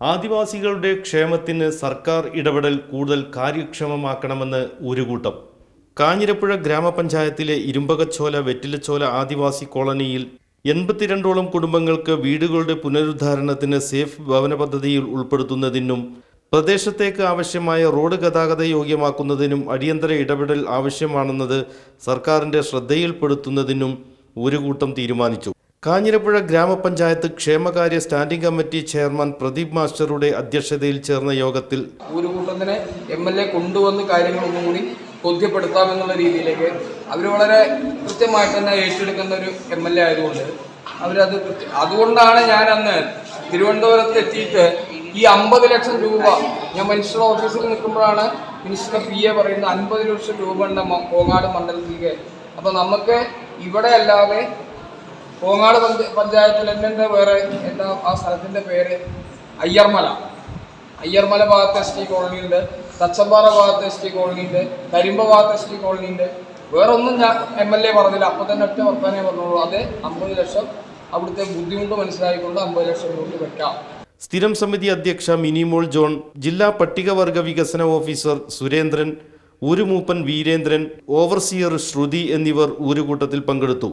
ആദിവാസികളുടെ ക്ഷേമത്തിന് സർക്കാർ ഇടപെടൽ കൂടുതൽ കാര്യക്ഷമമാക്കണമെന്ന് ഒരു കൂട്ടം കാഞ്ഞിരപ്പുഴ ഗ്രാമപഞ്ചായത്തിലെ ഇരുമ്പകച്ചോല വെറ്റിലച്ചോല ആദിവാസി കോളനിയിൽ എൺപത്തിരണ്ടോളം കുടുംബങ്ങൾക്ക് വീടുകളുടെ പുനരുദ്ധാരണത്തിന് സേഫ് ഭവന പദ്ധതിയിൽ ഉൾപ്പെടുത്തുന്നതിനും പ്രദേശത്തേക്ക് ആവശ്യമായ റോഡ് ഗതാഗത യോഗ്യമാക്കുന്നതിനും അടിയന്തര ഇടപെടൽ ആവശ്യമാണെന്നത് സർക്കാരിന്റെ ശ്രദ്ധയിൽപ്പെടുത്തുന്നതിനും ഒരു കൂട്ടം തീരുമാനിച്ചു. കാഞ്ഞിരപ്പുഴ ഗ്രാമപഞ്ചായത്ത് ക്ഷേമകാര്യ സ്റ്റാൻഡിംഗ് കമ്മിറ്റി ചെയർമാൻ പ്രദീപ് മാസ്റ്ററുടെ അധ്യക്ഷതയിൽ ചേർന്ന യോഗത്തിൽ ഒരു കൂട്ടത്തിനെ എം എൽ എ കൊണ്ടുവന്ന് കാര്യങ്ങളൊന്നും കൂടി ബോധ്യപ്പെടുത്താമെന്നുള്ള രീതിയിലേക്ക് അവർ വളരെ കൃത്യമായിട്ട് തന്നെ ഏറ്റെടുക്കുന്ന ഒരു എം എൽ എ ആയതുകൊണ്ട് അവരത് അതുകൊണ്ടാണ് ഞാൻ അന്ന് തിരുവനന്തപുരത്ത് എത്തിയിട്ട് ഈ അമ്പത് ലക്ഷം രൂപ ഞാൻ മിനിസ്റ്റർ ഓഫീസിൽ നിൽക്കുമ്പോഴാണ് മിനിസ്റ്റർ പി എ പറയുന്നത് അൻപത് ലക്ഷം രൂപ ഉണ്ട് കോങ്ങാട് മണ്ഡലത്തിലേക്ക് അപ്പോൾ നമുക്ക് ഇവിടെ അല്ലാതെ കോങ്ങാട് പഞ്ചായത്തിൽ എന്നെ വേറെ എന്താ ആ സ്ഥലത്തിന്റെ പേര് അയ്യർമല. അയ്യർമല ഭാഗത്ത് എസ് ടി കോളനി ഉണ്ട്. തച്ചമ്പാറ ഭാഗത്ത് എസ് ടി കോളനി ഉണ്ട്. കരിമ്പ ഭാഗത്ത് എസ് ടി കോളനി ഉണ്ട്. വേറെ ഒന്നും ഞാൻ എം എൽ എ പറഞ്ഞില്ല. അപ്പോൾ തന്നെ ഒറ്റ വർത്താനേ പറഞ്ഞോളൂ. അതെ അമ്പത് ലക്ഷം അവിടുത്തെ ബുദ്ധിമുട്ട് മനസ്സിലായിക്കൊണ്ട് അമ്പത് ലക്ഷം രൂപ വെക്കാം. സ്ഥിരം സമിതി അധ്യക്ഷ മിനിമോൾ ജോൺ ജില്ലാ പട്ടികവർഗ വികസന ഓഫീസർ സുരേന്ദ്രൻ ഊരുമൂപ്പൻ വീരേന്ദ്രൻ ഓവർസിയർ ശ്രുതി എന്നിവർ ഊരുകൂട്ടത്തിൽ പങ്കെടുത്തു.